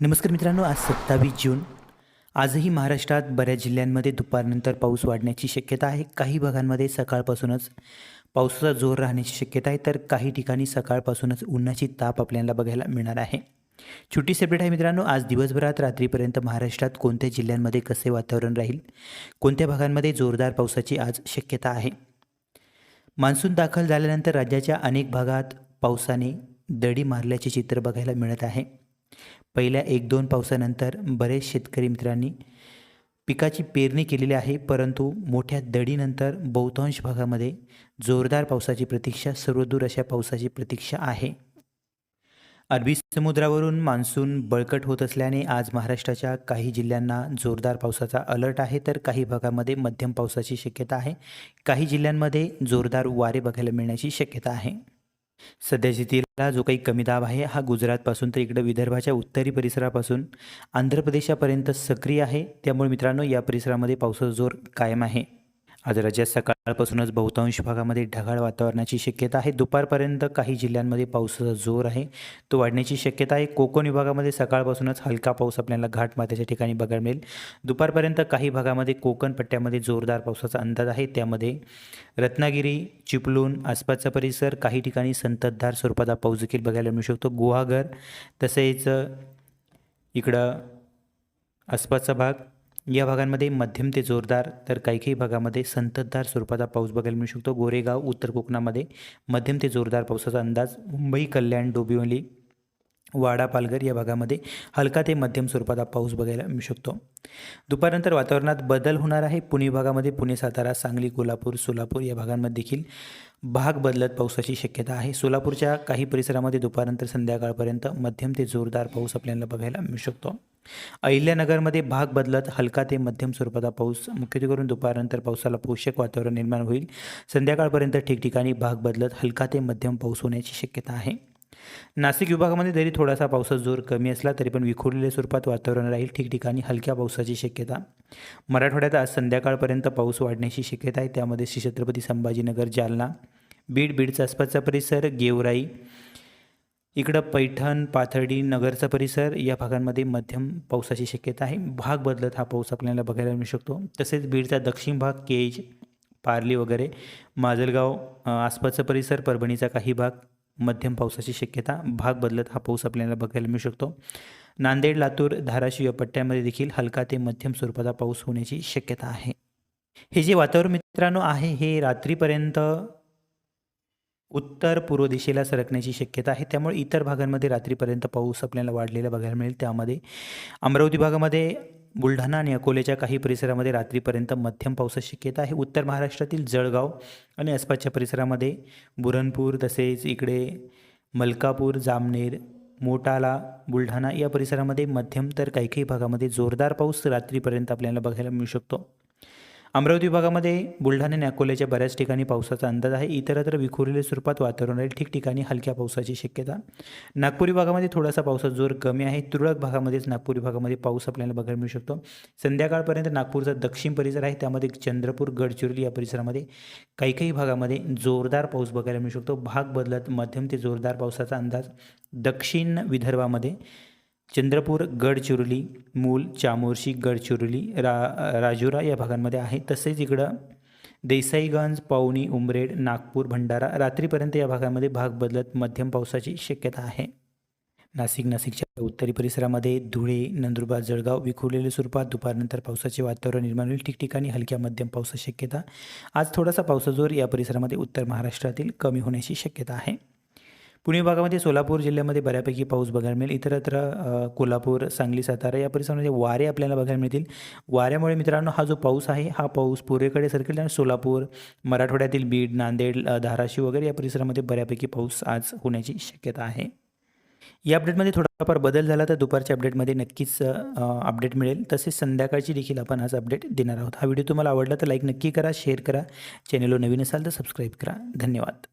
नमस्कार मित्रांनो आज सत्तावीस जून. आजही महाराष्ट्रात बऱ्याच जिल्ह्यांमध्ये दुपारनंतर पाऊस वाढण्याची शक्यता आहे. काही भागांमध्ये सकाळपासूनच पावसाचा जोर राहण्याची शक्यता आहे. तर काही ठिकाणी सकाळपासूनच उन्हाची ताप आपल्याला बघायला मिळणार आहे. छोटी सेपरेट आहे मित्रांनो आज दिवसभरात रात्रीपर्यंत महाराष्ट्रात कोणत्या जिल्ह्यांमध्ये कसे वातावरण राहील? कोणत्या भागांमध्ये जोरदार पावसाची आज शक्यता आहे? मान्सून दाखल झाल्यानंतर राज्याच्या अनेक भागात पावसाने दडी मारल्याचे चित्र बघायला मिळत आहे. पहिल्या एक दोन पावसानंतर बरेच शेतकरी मित्रांनी पिकाची पेरणी केलेली आहे परंतु मोठ्या दडीनंतर बहुतांश भागामध्ये जोरदार पावसाची प्रतीक्षा सर्वदूर अशा पावसाची प्रतीक्षा आहे. अरबी समुद्रावरून मान्सून बळकट होत असल्याने आज महाराष्ट्राच्या काही जिल्ह्यांना जोरदार पावसाचा अलर्ट आहे तर काही भागामध्ये मध्यम पावसाची शक्यता आहे. काही जिल्ह्यांमध्ये जोरदार वारे बघायला मिळण्याची शक्यता आहे. सध्यास्थितीला जो काही कमी दाब आहे हा गुजरातपासून तर इकडं विदर्भाच्या उत्तरी परिसरापासून आंध्र प्रदेशापर्यंत सक्रिय आहे. त्यामुळे मित्रांनो या परिसरामध्ये पावसाचा जोर कायम आहे. आज राज्यात सकाळपासूनच बहुतांश भागामध्ये ढगाळ वातावरणाची शक्यता आहे. दुपारपर्यंत काही जिल्ह्यांमध्ये पावसाचा जोर आहे. तो वाढण्याची शक्यता आहे. कोकण विभागामध्ये सकाळपासूनच हलका पाऊस आपल्याला घाटमाथ्याच्या ठिकाणी बघायला मिळेल. दुपारपर्यंत काही भागामध्ये कोकण पट्ट्यामध्ये जोरदार पावसाचा अंदाज आहे. त्यामध्ये रत्नागिरी चिपळूण आसपासचा परिसर काही ठिकाणी संततधार स्वरूपाचा पाऊस देखील बघायला मिळू शकतो. गुहागर तसेच इकडं आसपासचा भाग या भागांमध्ये मध्यम ते जोरदार तर काही काही भागामध्ये संततधार स्वरूपाचा पाऊस बघायला मिळू शकतो. गोरेगाव उत्तर कोकणामध्ये मध्यम ते जोरदार पावसाचा अंदाज. मुंबई कल्याण डोंबिवली वाडा पालघर या भागामध्ये हलका ते मध्यम स्वरूपाचा पाऊस बघायला मिळू शकतो. दुपारनंतर वातावरणात बदल होणार आहे. पुणे भागामध्ये पुणे सातारा सांगली कोल्हापूर सोलापूर या भागांमध्ये देखील भाग बदलत पावसाची शक्यता आहे. सोलापूरच्या काही परिसरामध्ये दुपारनंतर संध्याकाळपर्यंत मध्यम ते जोरदार पाऊस आपल्याला बघायला मिळू शकतो. अहिल्यानगरमध्ये भाग बदलत हलका ते मध्यम स्वरूपाचा पाऊस मुख्यत्वे करून दुपारनंतर पावसाला पोषक वातावरण निर्माण होईल. संध्याकाळपर्यंत ठिकठिकाणी भाग बदलत हलका ते मध्यम पाऊस होण्याची शक्यता आहे. नाशिक विभागामध्ये जरी थोडासा पावसाचा जोर कमी असला तरी पण विखुरलेल्या स्वरूपात वातावरण राहील ठिकठिकाणी हलक्या पावसाची शक्यता. मराठवाड्यात आज संध्याकाळपर्यंत पाऊस वाढण्याची शक्यता आहे. त्यामध्ये श्री छत्रपती संभाजीनगर जालना बीड बीडचा आसपासचा परिसर गेवराई इकडं पैठण पाथर्डी नगरचा परिसर या भागांमध्ये मध्यम पावसाची शक्यता आहे. भाग बदलत हा पाऊस आपल्याला बघायला मिळू शकतो. तसेच बीडचा दक्षिण भाग केज पारली वगैरे माजलगाव आसपासचा परिसर परभणीचा काही भाग मध्यम पावसाची शक्यता भाग बदलत हा पाऊस आपल्याला बघायला मिळू शकतो. नांदेड लातूर धाराशिव या पट्ट्यामध्ये देखील हलका ते मध्यम स्वरूपाचा पाऊस होण्याची शक्यता आहे. हे जे वातावरण मित्रांनो आहे हे रात्रीपर्यंत उत्तर पूर्व दिशेला सरकण्याची शक्यता आहे. त्यामुळे इतर भागांमध्ये रात्रीपर्यंत पाऊस आपल्याला वाढलेला बघायला मिळेल. त्यामध्ये अमरावती भागामध्ये बुलढाणा आणि अकोल्याच्या काही परिसरामध्ये रात्रीपर्यंत मध्यम पावसाची शक्यता आहे. उत्तर महाराष्ट्रातील जळगाव आणि आसपासच्या परिसरामध्ये बुरनपूर तसेच इकडे मलकापूर जामनेर मोटाला बुलढाणा या परिसरामध्ये मध्यम तर काही काही भागामध्ये जोरदार पाऊस रात्रीपर्यंत आपल्याला बघायला मिळू शकतो. अमरावती विभागामध्ये बुलढाणा आणि अकोल्याच्या बऱ्याच ठिकाणी पावसाचा अंदाज आहे. इतरत्र विखुरलेल्या स्वरूपात वातावरण राहील. ठिकठिकाणी हलक्या पावसाची शक्यता. नागपूर विभागामध्ये थोडासा पावसाचा जोर कमी आहे. तुरळक भागामध्येच नागपूर विभागामध्ये पाऊस आपल्याला बघायला मिळू शकतो. संध्याकाळपर्यंत नागपूरचा दक्षिण परिसर आहे. त्यामध्ये चंद्रपूर गडचिरोली या परिसरामध्ये काही काही भागामध्ये जोरदार पाऊस बघायला मिळू शकतो. भाग बदलत मध्यम ते जोरदार पावसाचा अंदाज दक्षिण विदर्भामध्ये चंद्रपूर गडचिरोली मूल चामोर्शी गडचिरोली रा राजुरा या भागांमध्ये आहे. तसेच इकडं देसाईगंज पावनी उमरेड नागपूर भंडारा रात्रीपर्यंत या भागामध्ये भाग बदलत मध्यम पावसाची शक्यता आहे. नाशिक नाशिकच्या उत्तरी परिसरामध्ये धुळे नंदुरबार जळगाव विखुरलेल्या स्वरूपात दुपारनंतर पावसाचे वातावरण निर्माण होईल. ठिकठिकाणी हलक्या मध्यम पावसाची शक्यता. आज थोडासा पावसाजोर या परिसरामध्ये उत्तर महाराष्ट्रातील कमी होण्याची शक्यता आहे. पुणे भागामध्ये सोलापूर जिल्ह्यामध्ये बऱ्यापैकी पाऊस बघायला मिळेल. इतरत्र कोल्हापूर सांगली सातारा या परिसरामध्ये वारे आपल्याला बघायला मिळतील. वाऱ्यामुळे मित्रांनो हा जो पाऊस आहे हा पाऊस पूर्वेकडे सरकेल आणि सोलापूर मराठवाड्यातील बीड नांदेड धाराशिव वगैरे या परिसरामध्ये बऱ्यापैकी पाऊस आज होण्याची शक्यता आहे. या अपडेटमध्ये थोडाफार बदल झाला तर दुपारच्या अपडेटमध्ये नक्कीच अपडेट मिळेल. तसेच संध्याकाळची देखील आपण आज अपडेट देणार आहोत. हा व्हिडिओ तुम्हाला आवडला तर लाईक नक्की करा शेअर करा. चॅनलवर नवीन असाल तर सबस्क्राईब करा. धन्यवाद.